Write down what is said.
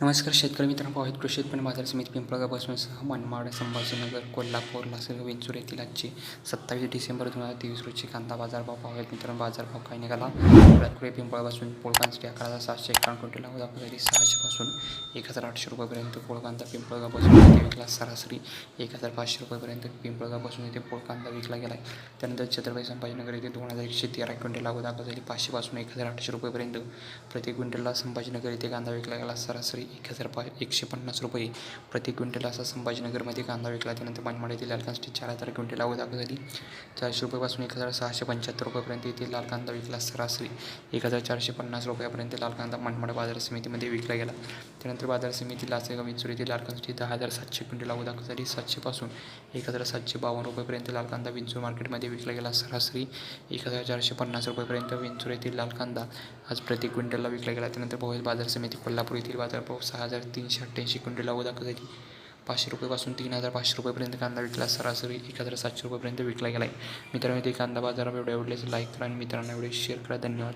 नमस्कार शेतकरी मित्रांनो पाहत कृषी उत्पन्न बाजार समिती पिंपळगावपासून सह मनमाड संभाजीनगर कोल्हापूर लासलगाव वेंचूर येथील आजची सत्तावीस डिसेंबर दोन हजार तेवीस रोजी कांदा बाजारभाव पाहूयात. मित्रांनो बाजारभाव काही निघाला? पिंपळापासून पोळकांसाठी अकरा हजार सातशे एकावन्न क्विंटल अगोदर सहाशेपासून एक हजार आठशे रुपयापर्यंत पोळकांदा पिंपळगावपासून इथे विकला सरासरी एक हजार पाचशे रुपयापर्यंत पिंपळगावपासून येथे पोळकांदा विकला गेला. आहे त्यानंतर छत्रपती संभाजीनगर येथे दोन हजार एकशे तेरा क्विंटल अगोदर झाली. पाचशेपासून एक हजार आठशे रुपयेपर्यंत प्रति क्विंटलला संभाजीनगर येथे कांदा विकला गेला. सरासरी एक हजार पा एकशे पन्नास रुपये प्रति क्विंटल असा संभाजीनगरमध्ये कांदा विकला. त्यानंतर मनमाड येथे लाल कांदा चार हजार क्विंटल अगोदर दाखल झाली. चारशे रुपयापासून एक हजार सहाशे पंच्याहत्तर रुपयापर्यंत येथे लाल कांदा विकला. सरासरी एक हजार चारशे पन्नास रुपयापर्यंत लाल कांदा मनमाड बाजार समितीमध्ये विकला गेला. त्यानंतर बाजार समिती लाचेगाव विंचुरीतील येथील लाल दहा हजार सातशे क्विंटल अगोदर सातशेपासून एक हजार सातशे बावन्न रुपयेपर्यंत लाल कांदा विंचूर मार्केटमध्ये विकला गेला. सरासरी एक हजार चारशे पन्नास रुपयापर्यंत विंचूर येथील लाल कांदा आज प्रति क्विंटलला विकला गेला. त्यानंतर भोयर बाजार समिती कोल्हापूर येथील बाजारभाव सहा हजार तीनशे अठ्ठ्याऐंशी क्विंटल अगोदर पाचशे रुपयेपासून तीन हजार पाचशे रुपयेपर्यंत कांदा विकला. सरासरी एक हजार सातशे रुपयेपर्यंत विकला गेला आहे मित्रांनो ते कांदा बाजार एवढे आवडले लाईक करा आणि मित्रांना एवढे शेअर करा. धन्यवाद.